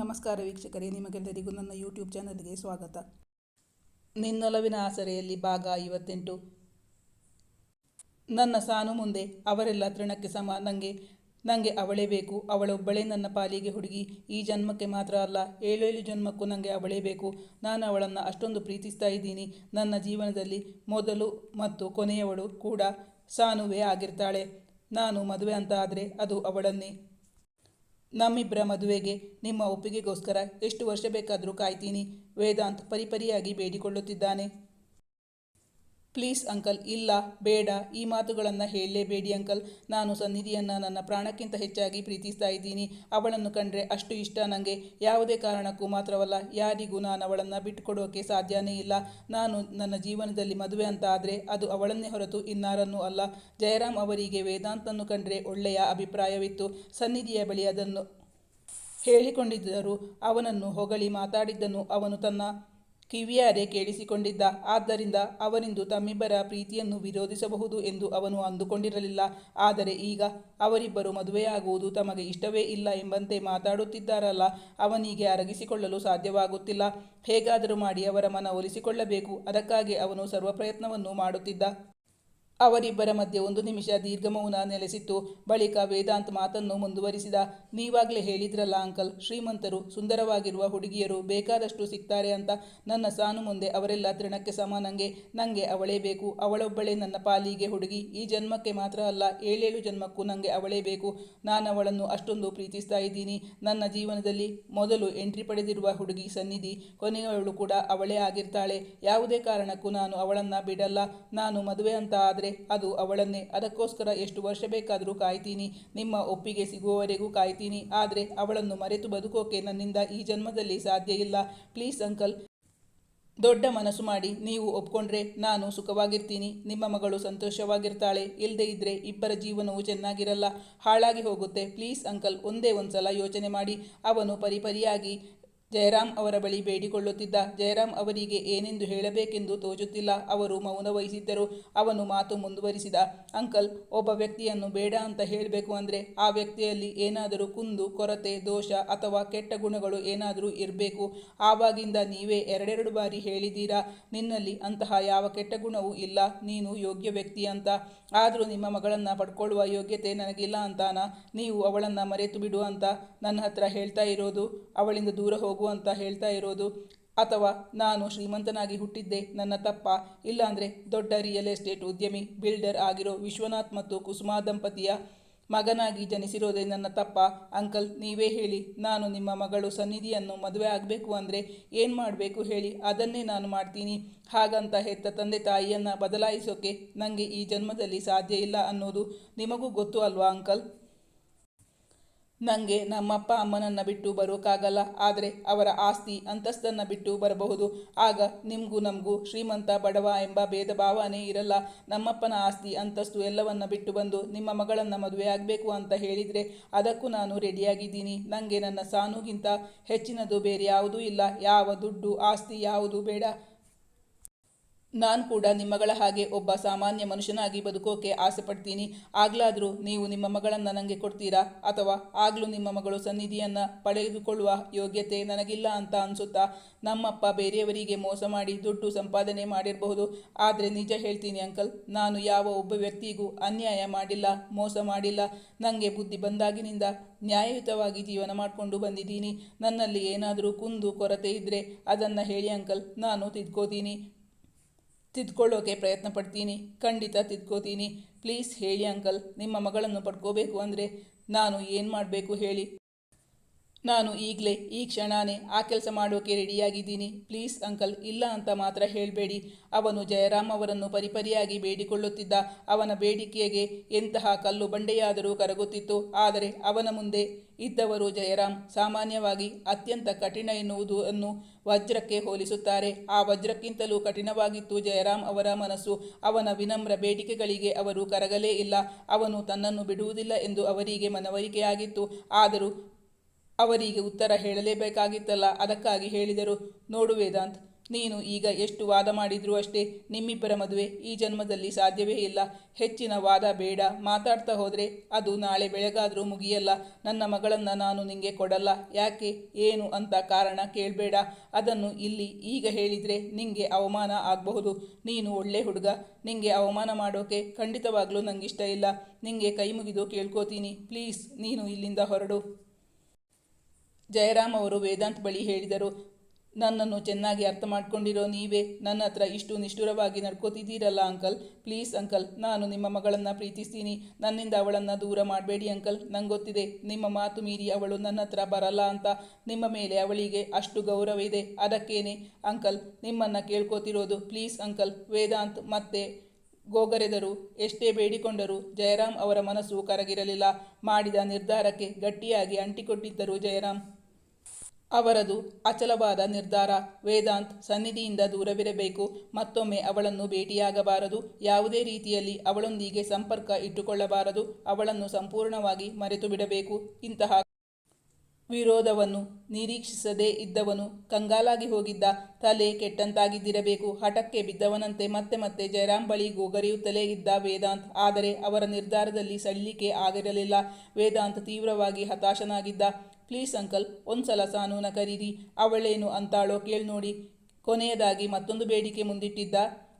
ನಮಸ್ಕಾರ ವೀಕ್ಷಕರೇ, ನಿಮಗೆಲ್ಲರಿಗೂ ನನ್ನ ಯೂಟ್ಯೂಬ್ ಚಾನಲ್ಗೆ ಸ್ವಾಗತ. ನಿನ್ನೊಲವಿನ ಆಸರೆಯಲ್ಲಿ ಭಾಗ ಐವತ್ತೆಂಟು. ನನ್ನ ಸಾನು ಮುಂದೆ ಅವರೆಲ್ಲ ತೃಣಕ್ಕೆ ಸಮ. ನನಗೆ ನನಗೆ ಅವಳೇ ಬೇಕು. ಅವಳೊಬ್ಬಳೇ ನನ್ನ ಪಾಲಿಗೆ ಹುಡುಗಿ. ಈ ಜನ್ಮಕ್ಕೆ ಮಾತ್ರ ಅಲ್ಲ, ಏಳೇಳು ಜನ್ಮಕ್ಕೂ ನನಗೆ ಅವಳೇ ಬೇಕು. ನಾನು ಅವಳನ್ನು ಅಷ್ಟೊಂದು ಪ್ರೀತಿಸ್ತಾ ಇದ್ದೀನಿ. ನನ್ನ ಜೀವನದಲ್ಲಿ ಮೊದಲು ಮತ್ತು ಕೊನೆಯವಳು ಕೂಡ ಸಾನುವೇ ಆಗಿರ್ತಾಳೆ. ನಾನು ಮದುವೆ ಅಂತ ಆದರೆ ಅದು ಅವಳನ್ನೇ. ನಮ್ಮಿಬ್ಬರ ಮದುವೆಗೆ ನಿಮ್ಮ ಒಪ್ಪಿಗೆಗೋಸ್ಕರ ಎಷ್ಟು ವರ್ಷ ಬೇಕಾದರೂ ಕಾಯ್ತೀನಿ. ವೇದಾಂತ್ ಪರಿಪರಿಯಾಗಿ ಬೇಡಿಕೊಳ್ಳುತ್ತಿದ್ದಾನೆ. ಪ್ಲೀಸ್ ಅಂಕಲ್, ಇಲ್ಲ, ಬೇಡ, ಈ ಮಾತುಗಳನ್ನು ಹೇಳಲೇಬೇಡಿ ಅಂಕಲ್. ನಾನು ಸನ್ನಿಧಿಯನ್ನು ನನ್ನ ಪ್ರಾಣಕ್ಕಿಂತ ಹೆಚ್ಚಾಗಿ ಪ್ರೀತಿಸ್ತಾ ಇದ್ದೀನಿ. ಅವಳನ್ನು ಕಂಡ್ರೆ ಅಷ್ಟು ಇಷ್ಟ ನನಗೆ ಯಾವುದೇ ಕಾರಣಕ್ಕೂ ಮಾತ್ರವಲ್ಲ, ಯಾರಿಗೂ ನಾನು ಅವಳನ್ನು ಬಿಟ್ಟುಕೊಡೋಕೆ ಸಾಧ್ಯನೇ ಇಲ್ಲ. ನಾನು ನನ್ನ ಜೀವನದಲ್ಲಿ ಮದುವೆ ಅಂತ ಆದರೆ ಅದು ಅವಳನ್ನೇ ಹೊರತು ಇನ್ನಾರನ್ನೂ ಅಲ್ಲ. ಜಯರಾಮ್ ಅವರಿಗೆ ವೇದಾಂತನ್ನು ಕಂಡ್ರೆ ಒಳ್ಳೆಯ ಅಭಿಪ್ರಾಯವಿತ್ತು. ಸನ್ನಿಧಿಯ ಬಳಿ ಅದನ್ನು ಹೇಳಿಕೊಂಡಿದ್ದರು. ಅವನನ್ನು ಹೊಗಳಿ ಮಾತಾಡಿದ್ದನ್ನು ಅವನು ತನ್ನ ಕಿವಿಯಾರೆ ಕೇಳಿಸಿಕೊಂಡಿದ್ದ. ಆದ್ದರಿಂದ ಅವರಿಂದು ತಮ್ಮಿಬ್ಬರ ಪ್ರೀತಿಯನ್ನು ವಿರೋಧಿಸಬಹುದು ಎಂದು ಅವನು ಅಂದುಕೊಂಡಿರಲಿಲ್ಲ. ಆದರೆ ಈಗ ಅವರಿಬ್ಬರು ಮದುವೆಯಾಗುವುದು ತಮಗೆ ಇಷ್ಟವೇ ಇಲ್ಲ ಎಂಬಂತೆ ಮಾತಾಡುತ್ತಿದ್ದಾರಲ್ಲ, ಅವನಿಗೆ ಅರಗಿಸಿಕೊಳ್ಳಲು ಸಾಧ್ಯವಾಗುತ್ತಿಲ್ಲ. ಹೇಗಾದರೂ ಮಾಡಿ ಅವರ ಮನ ಒಲಿಸಿಕೊಳ್ಳಬೇಕು. ಅದಕ್ಕಾಗಿ ಅವನು ಸರ್ವ ಪ್ರಯತ್ನವನ್ನು ಮಾಡುತ್ತಿದ್ದ. ಅವರಿಬ್ಬರ ಮಧ್ಯೆ ಒಂದು ನಿಮಿಷ ದೀರ್ಘ ಮೌನ ನೆಲೆಸಿತ್ತು. ಬಳಿಕ ವೇದಾಂತ್ ಮಾತನ್ನು ಮುಂದುವರಿಸಿದ, ನೀವಾಗಲೇ ಹೇಳಿದ್ರಲ್ಲ ಅಂಕಲ್, ಶ್ರೀಮಂತರು ಸುಂದರವಾಗಿರುವ ಹುಡುಗಿಯರು ಬೇಕಾದಷ್ಟು ಸಿಗ್ತಾರೆ ಅಂತ. ನನ್ನ ಸಾನು ಮುಂದೆ ಅವರೆಲ್ಲ ತೃಣಕ್ಕೆ ಸಮಾನಂಗೆ ನನಗೆ ಅವಳೇ ಬೇಕು. ಅವಳೊಬ್ಬಳೇ ನನ್ನ ಪಾಲಿಗೆ ಹುಡುಗಿ. ಈ ಜನ್ಮಕ್ಕೆ ಮಾತ್ರ ಅಲ್ಲ, ಏಳೇಳು ಜನ್ಮಕ್ಕೂ ನನಗೆ ಅವಳೇ ಬೇಕು. ನಾನು ಅವಳನ್ನು ಅಷ್ಟೊಂದು ಪ್ರೀತಿಸ್ತಾ ಇದ್ದೀನಿ. ನನ್ನ ಜೀವನದಲ್ಲಿ ಮೊದಲು ಎಂಟ್ರಿ ಪಡೆದಿರುವ ಹುಡುಗಿ ಸನ್ನಿಧಿ. ಕೊನೆಯವಳು ಕೂಡ ಅವಳೇ ಆಗಿರ್ತಾಳೆ. ಯಾವುದೇ ಕಾರಣಕ್ಕೂ ನಾನು ಅವಳನ್ನು ಬಿಡಲ್ಲ. ನಾನು ಮದುವೆ ಅಂತ ಆದರೆ ಅದು ಅವಳನ್ನೇ. ಅದಕ್ಕೋಸ್ಕರ ಎಷ್ಟು ವರ್ಷ ಬೇಕಾದರೂ ಕಾಯ್ತೀನಿ. ನಿಮ್ಮ ಒಪ್ಪಿಗೆ ಸಿಗುವವರೆಗೂ ಕಾಯ್ತೀನಿ. ಆದರೆ ಅವಳನ್ನು ಮರೆತು ಬದುಕೋಕೆ ನನ್ನಿಂದ ಈ ಜನ್ಮದಲ್ಲಿ ಸಾಧ್ಯ ಇಲ್ಲ. Please uncle. ದೊಡ್ಡ ಮನಸ್ಸು ಮಾಡಿ. ನೀವು ಒಪ್ಕೊಂಡ್ರೆ ನಾನು ಸುಖವಾಗಿರ್ತೀನಿ. ನಿಮ್ಮ ಮಗಳು ಸಂತೋಷವಾಗಿರ್ತಾಳೆ. ಇಲ್ಲದೇ ಇದ್ದರೆ ಇಬ್ಬರ ಜೀವನವು ಚೆನ್ನಾಗಿರಲ್ಲ. ಹಾಳಾಗಿ ಹೋಗುತ್ತೆ. ಪ್ಲೀಸ್ ಅಂಕಲ್, ಒಂದೇ ಒಂದ್ಸಲ ಯೋಚನೆ ಮಾಡಿ. ಅವನು ಪರಿಪರಿಯಾಗಿ ಜಯರಾಮ್ ಅವರ ಬಳಿ ಬೇಡಿಕೊಳ್ಳುತ್ತಿದ್ದ. ಜಯರಾಮ್ ಅವರಿಗೆ ಏನೆಂದು ಹೇಳಬೇಕೆಂದು ತೋಚುತ್ತಿಲ್ಲ. ಅವರು ಮೌನ ವಹಿಸಿದ್ದರು ಅವನು ಮಾತು ಮುಂದುವರಿಸಿದ. ಅಂಕಲ್, ಒಬ್ಬ ವ್ಯಕ್ತಿಯನ್ನು ಬೇಡ ಅಂತ ಹೇಳಬೇಕು ಅಂದರೆ ಆ ವ್ಯಕ್ತಿಯಲ್ಲಿ ಏನಾದರೂ ಕುಂದು, ಕೊರತೆ, ದೋಷ ಅಥವಾ ಕೆಟ್ಟ ಗುಣಗಳು ಏನಾದರೂ ಇರಬೇಕು. ಆವಾಗಿಂದ ನೀವೇ ಎರಡೆರಡು ಬಾರಿ ಹೇಳಿದ್ದೀರಾ? ನಿನ್ನಲ್ಲಿ ಅಂತಹ ಯಾವ ಕೆಟ್ಟ ಗುಣವೂ ಇಲ್ಲ. ನೀನು ಯೋಗ್ಯ ವ್ಯಕ್ತಿ ಅಂತ. ಆದರೂ ನಿಮ್ಮ ಮಗಳನ್ನು ಪಡ್ಕೊಳ್ಳುವ ಯೋಗ್ಯತೆ ನನಗಿಲ್ಲ ಅಂತಾನ? ನೀವು ಅವಳನ್ನು ಮರೆತು ಬಿಡು ಅಂತ ನನ್ನ ಹತ್ರ ಹೇಳ್ತಾ ಇರೋದು. ಅವಳಿಂದ ದೂರ ಹೋಗು. ಅಂತ ಹೇಳ್ತಾ ಇರೋದು. ಅಥವಾ ನಾನು ಶ್ರೀಮಂತನಾಗಿ ಹುಟ್ಟಿದ್ದೆ ನನ್ನ ತಪ್ಪ. ಇಲ್ಲಾಂದರೆ ದೊಡ್ಡ ರಿಯಲ್ ಎಸ್ಟೇಟ್ ಉದ್ಯಮಿ ಬಿಲ್ಡರ್ ಆಗಿರೋ ವಿಶ್ವನಾಥ್ ಮತ್ತು ಕುಸುಮಾ ದಂಪತಿಯ ಮಗನಾಗಿ ಜನಿಸಿರೋದೇ ನನ್ನ ತಪ್ಪ. ಅಂಕಲ್, ನೀವೇ ಹೇಳಿ, ನಾನು ನಿಮ್ಮ ಮಗಳು ಸನ್ನಿಧಿಯನ್ನು ಮದುವೆ ಆಗಬೇಕು ಅಂದರೆ ಏನು ಮಾಡಬೇಕು ಹೇಳಿ, ಅದನ್ನೇ ನಾನು ಮಾಡ್ತೀನಿ. ಹಾಗಂತ ಹೆತ್ತ ತಂದೆ ತಾಯಿಯನ್ನು ಬದಲಾಯಿಸೋಕೆ ನನಗೆ ಈ ಜನ್ಮದಲ್ಲಿ ಸಾಧ್ಯ ಇಲ್ಲ ಅನ್ನೋದು ನಿಮಗೂ ಗೊತ್ತು ಅಲ್ವಾ ಅಂಕಲ್? ನನಗೆ ನಮ್ಮಪ್ಪ ಅಮ್ಮನನ್ನು ಬಿಟ್ಟು ಬರೋಕ್ಕಾಗಲ್ಲ ಆದರೆ ಅವರ ಆಸ್ತಿ ಅಂತಸ್ತನ್ನು ಬಿಟ್ಟು ಬರಬಹುದು. ಆಗ ನಿಮಗೂ ನಮಗೂ ಶ್ರೀಮಂತ ಬಡವ ಎಂಬ ಭೇದ ಭಾವನೆ ಇರಲ್ಲ. ನಮ್ಮಪ್ಪನ ಆಸ್ತಿ ಅಂತಸ್ತು ಎಲ್ಲವನ್ನು ಬಿಟ್ಟು ಬಂದು ನಿಮ್ಮ ಮಗಳನ್ನು ಮದುವೆ ಆಗಬೇಕು ಅಂತ ಹೇಳಿದರೆ ಅದಕ್ಕೂ ನಾನು ರೆಡಿಯಾಗಿದ್ದೀನಿ. ನನಗೆ ನನ್ನ ಸಾನುಗಿಂತ ಹೆಚ್ಚಿನದು ಬೇರೆ ಯಾವುದೂ ಇಲ್ಲ. ಯಾವ ದುಡ್ಡು, ಆಸ್ತಿ ಯಾವುದು ಬೇಡ. ನಾನು ಕೂಡ ನಿಮ್ಮಗಳ ಹಾಗೆ ಒಬ್ಬ ಸಾಮಾನ್ಯ ಮನುಷ್ಯನಾಗಿ ಬದುಕೋಕೆ ಆಸೆ ಪಡ್ತೀನಿ ಆಗ್ಲಾದರೂ ನೀವು ನಿಮ್ಮ ಮಗಳನ್ನು ನನಗೆ ಕೊಡ್ತೀರಾ? ಅಥವಾ ಆಗಲೂ ನಿಮ್ಮ ಮಗಳು ಸನ್ನಿಧಿಯನ್ನು ಪಡೆದುಕೊಳ್ಳುವ ಯೋಗ್ಯತೆ ನನಗಿಲ್ಲ ಅಂತ ಅನಿಸುತ್ತಾ? ನಮ್ಮಪ್ಪ ಬೇರೆಯವರಿಗೆ ಮೋಸ ಮಾಡಿ ದುಡ್ಡು ಸಂಪಾದನೆ ಮಾಡಿರಬಹುದು. ಆದರೆ ನಿಜ ಹೇಳ್ತೀನಿ ಅಂಕಲ್, ನಾನು ಯಾವ ಒಬ್ಬ ವ್ಯಕ್ತಿಗೂ ಅನ್ಯಾಯ ಮಾಡಿಲ್ಲ, ಮೋಸ ಮಾಡಿಲ್ಲ. ನನಗೆ ಬುದ್ಧಿ ಬಂದಾಗಿನಿಂದ ನ್ಯಾಯಯುತವಾಗಿ ಜೀವನ ಮಾಡಿಕೊಂಡು ಬಂದಿದ್ದೀನಿ. ನನ್ನಲ್ಲಿ ಏನಾದರೂ ಕುಂದು ಕೊರತೆ ಇದ್ದರೆ ಅದನ್ನು ಹೇಳಿ ಅಂಕಲ್, ನಾನು ತಿದ್ಕೋತೀನಿ. ತಿದ್ಕೊಳ್ಳೋಕೆ ಪ್ರಯತ್ನ ಪಡ್ತೀನಿ. ಖಂಡಿತ ತಿದ್ಕೋತೀನಿ. ಪ್ಲೀಸ್ ಹೇಳಿ ಅಂಕಲ್, ನಿಮ್ಮ ಮಗಳನ್ನು ಪಡ್ಕೋಬೇಕು ಅಂದರೆ ನಾನು ಏನು ಮಾಡಬೇಕು ಹೇಳಿ. ನಾನು ಈಗಲೇ, ಈ ಕ್ಷಣನೇ ಆ ಕೆಲಸ ಮಾಡೋಕೆ ರೆಡಿಯಾಗಿದ್ದೀನಿ. ಪ್ಲೀಸ್ ಅಂಕಲ್, ಇಲ್ಲ ಅಂತ ಮಾತ್ರ ಹೇಳಬೇಡಿ. ಅವನು ಜಯರಾಮ್ ಅವರನ್ನು ಪರಿಪರಿಯಾಗಿ ಬೇಡಿಕೊಳ್ಳುತ್ತಿದ್ದ ಅವನ ಬೇಡಿಕೆಗೆ ಎಂತಹ ಕಲ್ಲು ಬಂಡೆಯಾದರೂ ಕರಗುತ್ತಿತ್ತು. ಆದರೆ ಅವನ ಮುಂದೆ ಇದ್ದವರು ಜಯರಾಮ್ ಸಾಮಾನ್ಯವಾಗಿ ಅತ್ಯಂತ ಕಠಿಣ ಎನ್ನುವುದನ್ನು ವಜ್ರಕ್ಕೆ ಹೋಲಿಸುತ್ತಾರೆ. ಆ ವಜ್ರಕ್ಕಿಂತಲೂ ಕಠಿಣವಾಗಿತ್ತು ಜಯರಾಮ್ ಅವರ ಮನಸ್ಸು. ಅವನ ವಿನಮ್ರ ಬೇಡಿಕೆಗಳಿಗೆ ಅವರು ಕರಗಲೇ ಇಲ್ಲ. ಅವನು ತನ್ನನ್ನು ಬಿಡುವುದಿಲ್ಲ ಎಂದು ಅವರಿಗೆ ಮನವರಿಕೆಯಾಗಿತ್ತು. ಆದರೂ ಅವರಿಗೆ ಉತ್ತರ ಹೇಳಲೇಬೇಕಾಗಿತ್ತಲ್ಲ. ಅದಕ್ಕಾಗಿ ಹೇಳಿದರು, ನೋಡು ವೇದಾಂತ್ ನೀನು ಈಗ ಎಷ್ಟು ವಾದ ಮಾಡಿದರೂ ಅಷ್ಟೇ ನಿಮ್ಮಿಬ್ಬರ ಮದುವೆ ಈ ಜನ್ಮದಲ್ಲಿ ಸಾಧ್ಯವೇ ಇಲ್ಲ. ಹೆಚ್ಚಿನ ವಾದ ಬೇಡ. ಮಾತಾಡ್ತಾ ಹೋದರೆ ಅದು ನಾಳೆ ಬೆಳಗಾದರೂ ಮುಗಿಯಲ್ಲ. ನನ್ನ ಮಗಳನ್ನು ನಾನು ನಿಂಗೆ ಕೊಡಲ್ಲ. ಯಾಕೆ? ಏನು ಅಂತ ಕಾರಣ ಕೇಳಬೇಡ. ಅದನ್ನು ಇಲ್ಲಿ ಈಗ ಹೇಳಿದರೆ ನಿಮಗೆ ಅವಮಾನ ಆಗಬಹುದು. ನೀನು ಒಳ್ಳೆ ಹುಡುಗ. ನಿಮಗೆ ಅವಮಾನ ಮಾಡೋಕೆ ಖಂಡಿತವಾಗ್ಲೂ ನನಗಿಷ್ಟ ಇಲ್ಲ. ನಿಮಗೆ ಕೈ ಮುಗಿದು ಕೇಳ್ಕೋತೀನಿ. ಪ್ಲೀಸ್ ನೀನು ಇಲ್ಲಿಂದ ಹೊರಡು. ಜಯರಾಮ್ ಅವರು ವೇದಾಂತ್ ಬಳಿ ಹೇಳಿದರು. ನನ್ನನ್ನು ಚೆನ್ನಾಗಿ ಅರ್ಥ ಮಾಡ್ಕೊಂಡಿರೋ ನೀವೇ ನನ್ನ ಹತ್ರ ಇಷ್ಟು ನಿಷ್ಠುರವಾಗಿ ನಡ್ಕೋತಿದ್ದೀರಲ್ಲ ಅಂಕಲ್. ಪ್ಲೀಸ್ ಅಂಕಲ್, ನಾನು ನಿಮ್ಮ ಮಗಳನ್ನು ಪ್ರೀತಿಸ್ತೀನಿ. ನನ್ನಿಂದ ಅವಳನ್ನು ದೂರ ಮಾಡಬೇಡಿ ಅಂಕಲ್. ನಂಗೆ ಗೊತ್ತಿದೆ ನಿಮ್ಮ ಮಾತು ಮೀರಿ ಅವಳು ನನ್ನ ಹತ್ರ ಬರಲ್ಲ ಅಂತ. ನಿಮ್ಮ ಮೇಲೆ ಅವಳಿಗೆ ಅಷ್ಟು ಗೌರವ ಇದೆ ಅದಕ್ಕೇನೆ ಅಂಕಲ್, ನಿಮ್ಮನ್ನು ಕೇಳ್ಕೋತಿರೋದು. ಪ್ಲೀಸ್ ಅಂಕಲ್, ವೇದಾಂತ್ ಮತ್ತೆ ಗೋಗರೆದರು ಎಷ್ಟೇ ಬೇಡಿಕೊಂಡರೂ ಜಯರಾಮ್ ಅವರ ಮನಸ್ಸು ಕರಗಿರಲಿಲ್ಲ. ಮಾಡಿದ ನಿರ್ಧಾರಕ್ಕೆ ಗಟ್ಟಿಯಾಗಿ ಅಂಟಿಕೊಟ್ಟಿದ್ದರು ಜಯರಾಮ್. ಅವರದು ಅಚಲವಾದ ನಿರ್ಧಾರ. ವೇದಾಂತ್ ಸನ್ನಿಧಿಯಿಂದ ದೂರವಿರಬೇಕು. ಮತ್ತೊಮ್ಮೆ ಅವಳನ್ನು ಭೇಟಿಯಾಗಬಾರದು. ಯಾವುದೇ ರೀತಿಯಲ್ಲಿ ಅವಳೊಂದಿಗೆ ಸಂಪರ್ಕ ಇಟ್ಟುಕೊಳ್ಳಬಾರದು. ಅವಳನ್ನು ಸಂಪೂರ್ಣವಾಗಿ ಮರೆತು ಬಿಡಬೇಕು ಇಂತಹ ವಿರೋಧವನ್ನು ನಿರೀಕ್ಷಿಸದೇ ಇದ್ದವನು ಕಂಗಾಲಾಗಿ ಹೋಗಿದ್ದ. ತಲೆ ಕೆಟ್ಟಂತಾಗಿದ್ದಿರಬೇಕು. ಹಠಕ್ಕೆ ಬಿದ್ದವನಂತೆ ಮತ್ತೆ ಮತ್ತೆ ಜಯರಾಮ್ ಬಳಿ ಗೋಗರಿಯುತ್ತಲೇ ಇದ್ದ ವೇದಾಂತ್. ಆದರೆ ಅವರ ನಿರ್ಧಾರದಲ್ಲಿ ಸಡಿಲಿಕೆ ಆಗಿರಲಿಲ್ಲ. ವೇದಾಂತ್ ತೀವ್ರವಾಗಿ ಹತಾಶನಾಗಿದ್ದ. ಪ್ಲೀಸ್ ಅಂಕಲ್, ಒಂದ್ಸಲ ಸಾನೂನ ಕರೀರಿ. ಅವಳೇನು ಅಂತಾಳೋ ಕೇಳಿ ನೋಡಿ. ಕೊನೆಯದಾಗಿ ಮತ್ತೊಂದು ಬೇಡಿಕೆ ಮುಂದಿಟ್ಟಿದ್ದ.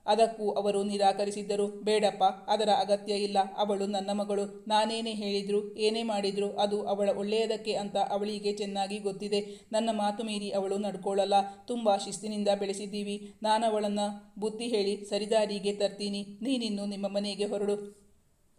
ಅದಕ್ಕೂ ಅವರು ನಿರಾಕರಿಸಿದ್ದರು. ಬೇಡಪ್ಪ, ಅದರ ಅಗತ್ಯ ಇಲ್ಲ. ಅವಳು ನನ್ನ ಮಗಳು. ನಾನೇನೇ ಹೇಳಿದ್ರು, ಏನೇ ಮಾಡಿದ್ರು ಅದು ಅವಳ ಒಳ್ಳೆಯದಕ್ಕೆ ಅಂತ ಅವಳಿಗೆ ಚೆನ್ನಾಗಿ ಗೊತ್ತಿದೆ. ನನ್ನ ಮಾತು ಮೀರಿ ಅವಳು ನಡ್ಕೊಳ್ಳಲ್ಲ ತುಂಬ ಶಿಸ್ತಿನಿಂದ ಬೆಳೆಸಿದ್ದೀವಿ. ನಾನು ಅವಳನ್ನು ಬುದ್ಧಿ ಹೇಳಿ ಸರಿದಾರಿಗೆ ತರ್ತೀನಿ. ನೀನಿನ್ನು ನಿಮ್ಮ ಮನೆಗೆ ಹೊರಡು.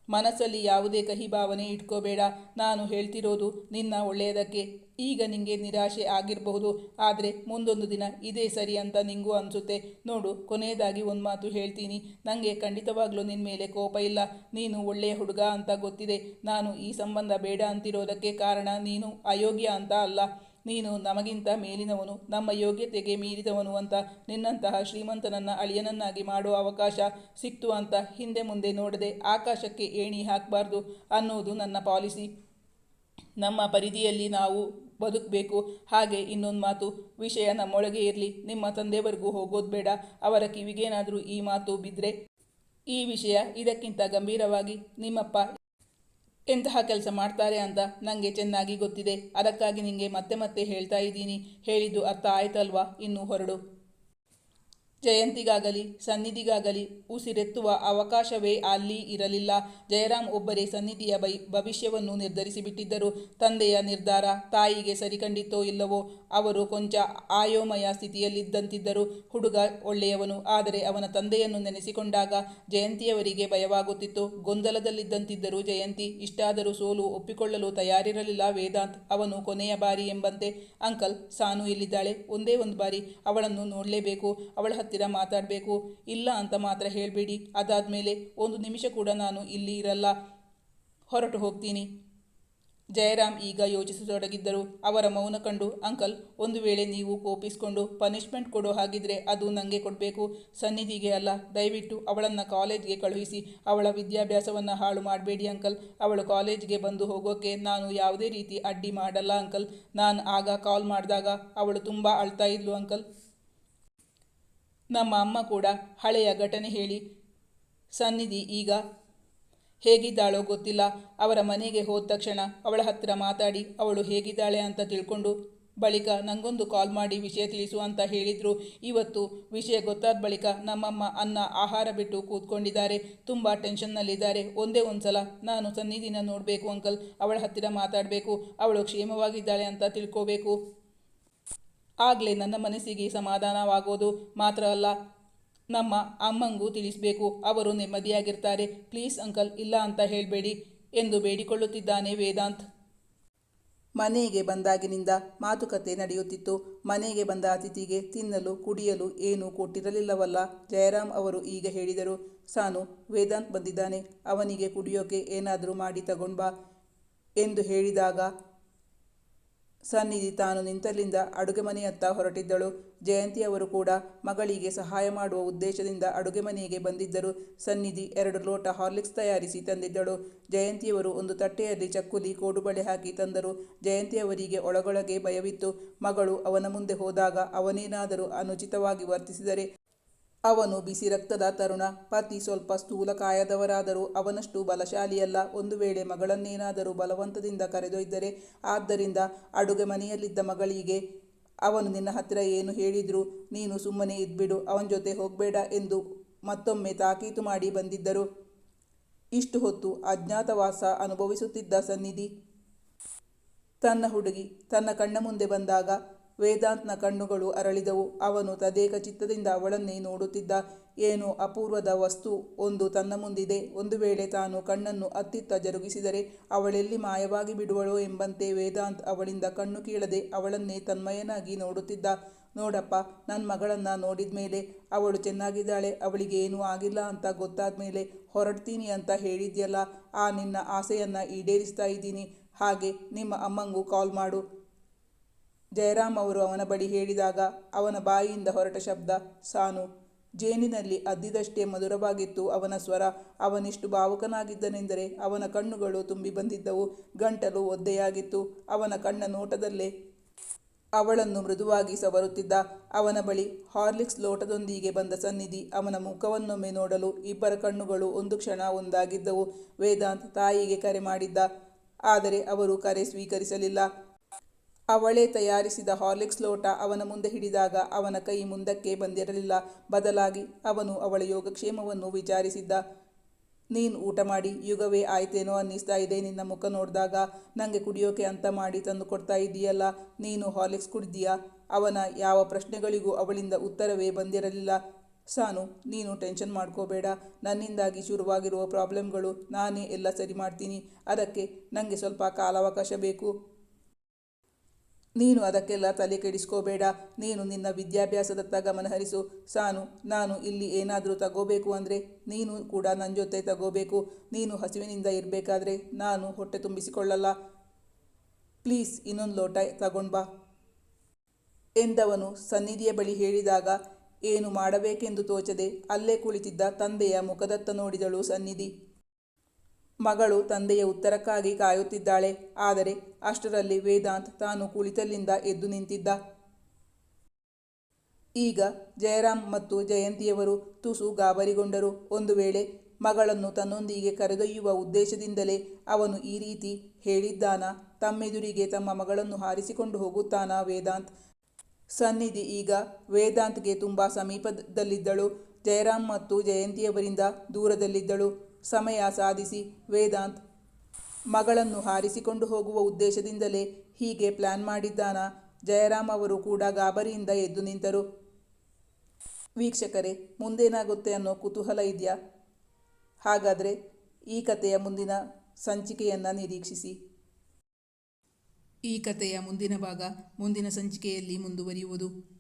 ಮನಸ್ಸಲ್ಲಿ ಯಾವುದೇ ಕಹಿ ಭಾವನೆ ಇಟ್ಕೋಬೇಡ. ನಾನು ಹೇಳ್ತಿರೋದು ನಿನ್ನ ಒಳ್ಳೆಯದಕ್ಕೆ. ಈಗ ನಿಂಗೆ ನಿರಾಶೆ ಆಗಿರಬಹುದು. ಆದರೆ ಮುಂದೊಂದು ದಿನ ಇದೇ ಸರಿ ಅಂತ ನಿಂಗೂ ಅನಿಸುತ್ತೆ. ನೋಡು, ಕೊನೆಯದಾಗಿ ಒಂದು ಮಾತು ಹೇಳ್ತೀನಿ. ನನಗೆ ಖಂಡಿತವಾಗ್ಲೂ ನಿನ್ನ ಮೇಲೆ ಕೋಪ ಇಲ್ಲ. ನೀನು ಒಳ್ಳೆಯ ಹುಡುಗ ಅಂತ ಗೊತ್ತಿದೆ. ನಾನು ಈ ಸಂಬಂಧ ಬೇಡ ಅಂತಿರೋದಕ್ಕೆ ಕಾರಣ ನೀನು ಅಯೋಗ್ಯ ಅಂತ ಅಲ್ಲ. ನೀನು ನಮಗಿಂತ ಮೇಲಿನವನು, ನಮ್ಮ ಯೋಗ್ಯತೆಗೆ ಮೀರಿದವನು ಅಂತ ನಿನ್ನಂತಹ ಶ್ರೀಮಂತನನ್ನ ಅಳಿಯನನ್ನಾಗಿ ಮಾಡುವ ಅವಕಾಶ ಸಿಕ್ತು ಅಂತ ಹಿಂದೆ ಮುಂದೆ ನೋಡದೆ ಆಕಾಶಕ್ಕೆ ಏಣಿ ಹಾಕಬಾರ್ದು ಅನ್ನೋದು ನನ್ನ ಪಾಲಿಸಿ. ನಮ್ಮ ಪರಿಧಿಯಲ್ಲಿ ನಾವು ಬದುಕಬೇಕು. ಹಾಗೆ ಇನ್ನೊಂದು ಮಾತು, ವಿಷಯ ನಮ್ಮೊಳಗೆ ಇರಲಿ, ನಿಮ್ಮ ತಂದೆವರೆಗೂ ಹೋಗೋದು ಬೇಡ, ಅವರ ಕಿವಿಗೇನಾದರೂ ಈ ಮಾತು ಬಿದ್ದರೆ ಈ ವಿಷಯ ಇದಕ್ಕಿಂತ ಗಂಭೀರವಾಗಿ ನಿಮ್ಮಪ್ಪ ಎಂತಹ ಕೆಲಸ ಮಾಡ್ತಾರೆ ಅಂತ ನನಗೆ ಚೆನ್ನಾಗಿ ಗೊತ್ತಿದೆ. ಅದಕ್ಕಾಗಿ ನಿಮಗೆ ಮತ್ತೆ ಮತ್ತೆ ಹೇಳ್ತಾ ಇದ್ದೀನಿ. ಹೇಳಿದ್ದು ಅರ್ಥ ಆಯ್ತಲ್ವಾ? ಇನ್ನು ಹೊರಡು. ಜಯಂತಿಗಾಗಲಿ, ಸನ್ನಿಧಿಗಾಗಲಿ ಉಸಿರೆತ್ತುವ ಅವಕಾಶವೇ ಅಲ್ಲಿ ಇರಲಿಲ್ಲ. ಜಯರಾಮ್ ಒಬ್ಬರೇ ಸನ್ನಿಧಿಯ ಬೈ, ಭವಿಷ್ಯವನ್ನು ನಿರ್ಧರಿಸಿಬಿಟ್ಟಿದ್ದರು. ತಂದೆಯ ನಿರ್ಧಾರ ತಾಯಿಗೆ ಸರಿಕಂಡಿತ್ತೋ ಇಲ್ಲವೋ ಅವರು ಕೊಂಚ ಆಯೋಮಯ ಸ್ಥಿತಿಯಲ್ಲಿದ್ದಂತಿದ್ದರು. ಹುಡುಗ ಒಳ್ಳೆಯವನು, ಆದರೆ ಅವನ ತಂದೆಯನ್ನು ನೆನೆಸಿಕೊಂಡಾಗ ಜಯಂತಿಯವರಿಗೆ ಭಯವಾಗುತ್ತಿತ್ತು. ಗೊಂದಲದಲ್ಲಿದ್ದಂತಿದ್ದರು ಜಯಂತಿ. ಇಷ್ಟಾದರೂ ಸೋಲು ಒಪ್ಪಿಕೊಳ್ಳಲು ತಯಾರಿರಲಿಲ್ಲ ವೇದಾಂತ್. ಅವನು ಕೊನೆಯ ಬಾರಿ ಎಂಬಂತೆ, ಅಂಕಲ್, ಸಾನು ಇಲ್ಲಿದ್ದಾಳೆ ಒಂದೇ ಒಂದು ಬಾರಿ. ಅವಳನ್ನು ನೋಡಲೇಬೇಕು. ಅವಳ ಮಾತಾಡಬೇಕು? ಇಲ್ಲ ಅಂತ ಮಾತ್ರ ಹೇಳಬೇಡಿ. ಅದಾದ ಮೇಲೆ ಒಂದು ನಿಮಿಷ ಕೂಡ ನಾನು ಇಲ್ಲಿ ಇರಲ್ಲ. ಹೊರಟು ಹೋಗ್ತೀನಿ. ಜಯರಾಮ್ ಈಗ ಯೋಚಿಸತೊಡಗಿದ್ದರು. ಅವರ ಮೌನ ಕಂಡು, ಅಂಕಲ್, ಒಂದು ವೇಳೆ ನೀವು ಕೋಪಿಸ್ಕೊಂಡು ಪನಿಷ್ಮೆಂಟ್ ಕೊಡೋ ಹಾಗಿದ್ರೆ ಅದು ನನಗೆ ಕೊಡಬೇಕು. ಸನ್ನಿಧಿಗೆ ಅಲ್ಲ, ದಯವಿಟ್ಟು ಅವಳನ್ನು ಕಾಲೇಜ್ಗೆ ಕಳುಹಿಸಿ. ಅವಳ ವಿದ್ಯಾಭ್ಯಾಸವನ್ನು ಹಾಳು ಮಾಡಬೇಡಿ, ಅಂಕಲ್. ಅವಳು ಕಾಲೇಜ್ಗೆ ಬಂದು ಹೋಗೋಕ್ಕೆ ನಾನು ಯಾವುದೇ ರೀತಿ ಅಡ್ಡಿ ಮಾಡಲ್ಲ, ಅಂಕಲ್. ನಾನು ಆಗ ಕಾಲ್ ಮಾಡಿದಾಗ ಅವಳು ತುಂಬ ಅಳ್ತಾ ಇದ್ಲು, ಅಂಕಲ್. ನಮ್ಮ ಅಮ್ಮ ಕೂಡ ಹಳೆಯ ಘಟನೆ ಹೇಳಿ, ಸನ್ನಿಧಿ ಈಗ ಹೇಗಿದ್ದಾಳೋ ಗೊತ್ತಿಲ್ಲ. ಅವರ ಮನೆಗೆ ಹೋದ ತಕ್ಷಣ ಅವಳ ಹತ್ತಿರ ಮಾತಾಡಿ, ಅವಳು ಹೇಗಿದ್ದಾಳೆ ಅಂತ ತಿಳ್ಕೊಂಡು ಬಳಿಕ ನನಗೊಂದು ಕಾಲ್ ಮಾಡಿ ವಿಷಯ ತಿಳಿಸು ಅಂತ ಹೇಳಿದರು. ಇವತ್ತು ವಿಷಯ ಗೊತ್ತಾದ ಬಳಿಕ ನಮ್ಮಮ್ಮ ಅನ್ನ ಆಹಾರ ಬಿಟ್ಟು ಕೂತ್ಕೊಂಡಿದ್ದಾರೆ. ತುಂಬ ಟೆನ್ಷನ್ನಲ್ಲಿದ್ದಾರೆ. ಒಂದೇ ಒಂದು ಸಲ ನಾನು ಸನ್ನಿಧಿನ ನೋಡಬೇಕು ಅಂಕಲ್. ಅವಳ ಹತ್ತಿರ ಮಾತಾಡಬೇಕು. ಅವಳು ಕ್ಷೇಮವಾಗಿದ್ದಾಳೆ ಅಂತ ತಿಳ್ಕೋಬೇಕು. ಆಗಲೇ ನನ್ನ ಮನಸ್ಸಿಗೆ ಸಮಾಧಾನವಾಗೋದು ಮಾತ್ರ ಅಲ್ಲ. ನಮ್ಮ ಅಮ್ಮಂಗೂ ತಿಳಿಸಬೇಕು. ಅವರು ನೆಮ್ಮದಿಯಾಗಿರ್ತಾರೆ. ಪ್ಲೀಸ್ ಅಂಕಲ್, ಇಲ್ಲ ಅಂತ ಹೇಳಬೇಡಿ ಎಂದು ಬೇಡಿಕೊಳ್ಳುತ್ತಿದ್ದಾನೆ ವೇದಾಂತ್. ಮನೆಗೆ ಬಂದಾಗಿನಿಂದ ಮಾತುಕತೆ ನಡೆಯುತ್ತಿತ್ತು. ಮನೆಗೆ ಬಂದ ಅತಿಥಿಗೆ ತಿನ್ನಲು, ಕುಡಿಯಲು ಏನೂ ಕೊಟ್ಟಿರಲಿಲ್ಲವಲ್ಲ. ಜಯರಾಮ್ ಅವರು ಈಗ ಹೇಳಿದರು, ಸಾನು, ವೇದಾಂತ್ ಬಂದಿದ್ದಾನೆ. ಅವನಿಗೆ ಕುಡಿಯೋಕೆ ಏನಾದರೂ ಮಾಡಿ ತಗೊಂಡ್ಬಾ ಎಂದು ಹೇಳಿದಾಗ ಸನ್ನಿಧಿ ತಾನು ನಿಂತಲ್ಲಿಂದ ಅಡುಗೆ ಮನೆಯತ್ತ ಹೊರಟಿದ್ದಳು. ಜಯಂತಿಯವರು ಕೂಡ ಮಗಳಿಗೆ ಸಹಾಯ ಮಾಡುವ ಉದ್ದೇಶದಿಂದ ಅಡುಗೆ ಮನೆಗೆ ಬಂದಿದ್ದರು. ಸನ್ನಿಧಿ ಎರಡು ಲೋಟ ಹಾರ್ಲಿಕ್ಸ್ ತಯಾರಿಸಿ ತಂದಿದ್ದಳು. ಜಯಂತಿಯವರು ಒಂದು ತಟ್ಟೆಯಲ್ಲಿ ಚಕ್ಕುಲಿ ಕೋಡುಬಳೆ ಹಾಕಿ ತಂದರು. ಜಯಂತಿಯವರಿಗೆ ಒಳಗೊಳಗೆ ಭಯವಿತ್ತು. ಮಗಳು ಅವನ ಮುಂದೆ ಹೋದಾಗ ಅವನೇನಾದರೂ ಅನುಚಿತವಾಗಿ ವರ್ತಿಸಿದರೆ ಅವನು ಬಿಸಿ ರಕ್ತದ ತರುಣ. ಪತಿ ಸ್ವಲ್ಪ ಸ್ಥೂಲಕಾಯದವರಾದರೂ ಅವನಷ್ಟು ಬಲಶಾಲಿಯಲ್ಲ. ಒಂದು ವೇಳೆ ಮಗಳನ್ನೇನಾದರೂ ಬಲವಂತದಿಂದ ಕರೆದೊಯ್ದರೆ, ಆದ್ದರಿಂದ ಅಡುಗೆ ಮನೆಯಲ್ಲಿದ್ದ ಮಗಳಿಗೆ, ಅವನು ನಿನ್ನ ಹತ್ತಿರ ಏನು ಹೇಳಿದ್ರು ನೀನು ಸುಮ್ಮನೆ ಇದ್ಬಿಡು, ಅವನ ಜೊತೆ ಹೋಗಬೇಡ ಎಂದು ಮತ್ತೊಮ್ಮೆ ತಾಕೀತು ಮಾಡಿ ಬಂದಿದ್ದರು. ಇಷ್ಟು ಹೊತ್ತು ಅಜ್ಞಾತವಾಸ ಅನುಭವಿಸುತ್ತಿದ್ದ ಸನ್ನಿಧಿ ತನ್ನ ಹುಡುಗಿ ತನ್ನ ಕಣ್ಣ ಮುಂದೆ ಬಂದಾಗ ವೇದಾಂತ್ನ ಕಣ್ಣುಗಳು ಅರಳಿದವು. ಅವನು ತದೇಕ ಚಿತ್ತದಿಂದ ಅವಳನ್ನೇ ನೋಡುತ್ತಿದ್ದ. ಏನು ಅಪೂರ್ವದ ವಸ್ತು ಒಂದು ತನ್ನ ಮುಂದಿದೆ. ಒಂದು ವೇಳೆ ತಾನು ಕಣ್ಣನ್ನು ಅತ್ತಿತ್ತ ಜರುಗಿಸಿದರೆ ಅವಳೆಲ್ಲಿ ಮಾಯವಾಗಿ ಬಿಡುವಳೋ ಎಂಬಂತೆ ವೇದಾಂತ್ ಅವಳಿಂದ ಕಣ್ಣು ಕೀಳದೆ ಅವಳನ್ನೇ ತನ್ಮಯನಾಗಿ ನೋಡುತ್ತಿದ್ದ. ನೋಡಪ್ಪ ನನ್ನ ಮಗಳನ್ನ ನೋಡಿದ ಮೇಲೆ ಅವಳು ಚೆನ್ನಾಗಿದ್ದಾಳೆ, ಅವಳಿಗೆ ಏನೂ ಆಗಿಲ್ಲ ಅಂತ ಗೊತ್ತಾದ ಮೇಲೆ ಹೊರಡ್ತೀನಿ ಅಂತ ಹೇಳಿದ್ಯಲ್ಲ, ಆ ನಿನ್ನ ಆಸೆಯನ್ನು ಈಡೇರಿಸ್ತಾ ಇದ್ದೀನಿ. ಹಾಗೆ ನಿಮ್ಮ ಅಮ್ಮಂಗೂ ಕಾಲ್ ಮಾಡು. ಜಯರಾಮ್ ಅವರು ಅವನ ಬಳಿ ಹೇಳಿದಾಗ, ಅವನ ಬಾಯಿಯಿಂದ ಹೊರಟ ಶಬ್ದ, ಸಾನು, ಜೇನಿನಲ್ಲಿ ಅದ್ದಿದಷ್ಟೇ ಮಧುರವಾಗಿತ್ತು ಅವನ ಸ್ವರ. ಅವನಿಷ್ಟು ಭಾವುಕನಾಗಿದ್ದನೆಂದರೆ ಅವನ ಕಣ್ಣುಗಳು ತುಂಬಿ ಬಂದಿದ್ದವು. ಗಂಟಲು ಒದ್ದೆಯಾಗಿತ್ತು. ಅವನ ಕಣ್ಣ ನೋಟದಲ್ಲೇ ಅವಳನ್ನು ಮೃದುವಾಗಿ ಸವರುತ್ತಿದ್ದ. ಅವನ ಬಳಿ ಹಾರ್ಲಿಕ್ಸ್ ಲೋಟದೊಂದಿಗೆ ಬಂದ ಸನ್ನಿಧಿ ಅವನ ಮುಖವನ್ನೊಮ್ಮೆ ನೋಡಲು ಇಬ್ಬರ ಕಣ್ಣುಗಳು ಒಂದು ಕ್ಷಣ ಒಂದಾಗಿದ್ದವು. ವೇದಾಂತ್ ತಾಯಿಗೆ ಕರೆ ಮಾಡಿದ್ದ. ಆದರೆ ಅವರು ಕರೆ ಸ್ವೀಕರಿಸಲಿಲ್ಲ. ಅವಳೇ ತಯಾರಿಸಿದ ಹಾರ್ಲಿಕ್ಸ್ ಲೋಟ ಅವನ ಮುಂದೆ ಹಿಡಿದಾಗ ಅವನ ಕೈ ಮುಂದಕ್ಕೆ ಬಂದಿರಲಿಲ್ಲ. ಬದಲಾಗಿ ಅವನು ಅವಳ ಯೋಗಕ್ಷೇಮವನ್ನು ವಿಚಾರಿಸಿದ್ದ. ನೀನು ಊಟ ಮಾಡಿ, ಯುಗವೇ ಆಯ್ತೇನೋ ಅನ್ನಿಸ್ತಾ ಇದೆ ನಿನ್ನ ಮುಖ ನೋಡಿದಾಗ. ನನಗೆ ಕುಡಿಯೋಕೆ ಅಂತ ಮಾಡಿ ತಂದು ಕೊಡ್ತಾ ಇದೆಯಲ್ಲ ನೀನು ಹಾರ್ಲಿಕ್ಸ್ ಕುಡಿದೀಯಾ? ಅವನ ಯಾವ ಪ್ರಶ್ನೆಗಳಿಗೂ ಅವಳಿಂದ ಉತ್ತರವೇ ಬಂದಿರಲಿಲ್ಲ. ಸಾನು, ನೀನು ಟೆನ್ಷನ್ ಮಾಡ್ಕೋಬೇಡ. ನನ್ನಿಂದಾಗಿ ಶುರುವಾಗಿರುವ ಪ್ರಾಬ್ಲಮ್ಗಳು ನಾನೇ ಎಲ್ಲ ಸರಿ ಮಾಡ್ತೀನಿ. ಅದಕ್ಕೆ ನನಗೆ ಸ್ವಲ್ಪ ಕಾಲಾವಕಾಶ ಬೇಕು. ನೀನು ಅದಕ್ಕೆಲ್ಲ ತಲೆ ಕೆಡಿಸ್ಕೋಬೇಡ ನೀನು ನಿನ್ನ ವಿದ್ಯಾಭ್ಯಾಸದತ್ತ ಗಮನಹರಿಸು ಸಾನು, ನಾನು ಇಲ್ಲಿ ಏನಾದರೂ ತಗೋಬೇಕು ಅಂದರೆ ನೀನು ಕೂಡ ನನ್ನ ಜೊತೆ ತಗೋಬೇಕು. ನೀನು ಹಸಿವಿನಿಂದ ಇರಬೇಕಾದ್ರೆ ನಾನು ಹೊಟ್ಟೆ ತುಂಬಿಸಿಕೊಳ್ಳಲ್ಲ. ಪ್ಲೀಸ್ ಇನ್ನೊಂದು ಲೋಟ ತಗೊಂಡ್ಬಾ ಎಂದವನು ಸನ್ನಿಧಿಯ ಬಳಿ ಹೇಳಿದಾಗ, ಏನು ಮಾಡಬೇಕೆಂದು ತೋಚದೆ ಅಲ್ಲೇ ಕುಳಿತಿದ್ದ ತಂದೆಯ ಮುಖದತ್ತ ನೋಡಿದಳು ಸನ್ನಿಧಿ. ಮಗಳು ತಂದೆಯ ಉತ್ತರಕ್ಕಾಗಿ ಕಾಯುತ್ತಿದ್ದಾಳೆ. ಆದರೆ ಅಷ್ಟರಲ್ಲಿ ವೇದಾಂತ್ ತಾನು ಕುಳಿತಲ್ಲಿಂದ ಎದ್ದು ನಿಂತಿದ್ದ. ಈಗ ಜಯರಾಮ್ ಮತ್ತು ಜಯಂತಿಯವರು ತುಸು ಗಾಬರಿಗೊಂಡರು. ಒಂದು ವೇಳೆ ಮಗಳನ್ನು ತನ್ನೊಂದಿಗೆ ಕರೆದೊಯ್ಯುವ ಉದ್ದೇಶದಿಂದಲೇ ಅವನು ಈ ರೀತಿ ಹೇಳಿದ್ದಾನ? ತಮ್ಮೆದುರಿಗೆ ತಮ್ಮ ಮಗಳನ್ನು ಹಾರಿಸಿಕೊಂಡು ಹೋಗುತ್ತಾನ ವೇದಾಂತ್? ಸನ್ನಿಧಿ ಈಗ ವೇದಾಂತ್ಗೆ ತುಂಬ ಸಮೀಪದಲ್ಲಿದ್ದಳು. ಜಯರಾಮ್ ಮತ್ತು ಜಯಂತಿಯವರಿಂದ ದೂರದಲ್ಲಿದ್ದಳು. ಸಮಯ ಸಾಧಿಸಿ ವೇದಾಂತ್ ಮಗಳನ್ನು ಹಾರಿಸಿಕೊಂಡು ಹೋಗುವ ಉದ್ದೇಶದಿಂದಲೇ ಹೀಗೆ ಪ್ಲಾನ್ ಮಾಡಿದ್ದಾನ. ಜಯರಾಮ್ ಅವರು ಕೂಡ ಗಾಬರಿಯಿಂದ ಎದ್ದು ನಿಂತರು. ವೀಕ್ಷಕರೇ, ಮುಂದೇನಾಗುತ್ತೆ ಅನ್ನೋ ಕುತೂಹಲ ಇದೆಯಾ? ಹಾಗಾದರೆ ಈ ಕಥೆಯ ಮುಂದಿನ ಸಂಚಿಕೆಯನ್ನು ನಿರೀಕ್ಷಿಸಿ. ಈ ಕಥೆಯ ಮುಂದಿನ ಭಾಗ ಮುಂದಿನ ಸಂಚಿಕೆಯಲ್ಲಿ ಮುಂದುವರಿಯುವುದು.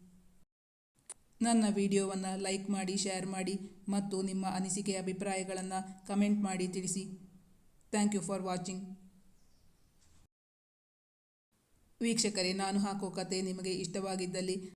ನನ್ನ ವಿಡಿಯೋವನ್ನು ಲೈಕ್ ಮಾಡಿ, ಶೇರ್ ಮಾಡಿ ಮತ್ತು ನಿಮ್ಮ ಅನಿಸಿಕೆ ಅಭಿಪ್ರಾಯಗಳನ್ನು ಕಮೆಂಟ್ ಮಾಡಿ ತಿಳಿಸಿ. Thank you for watching. ವೀಕ್ಷಕರೇ, ನಾನು ಹಾಕೋ ಕತೆ ನಿಮಗೆ ಇಷ್ಟವಾಗಿದ್ದಲ್ಲಿ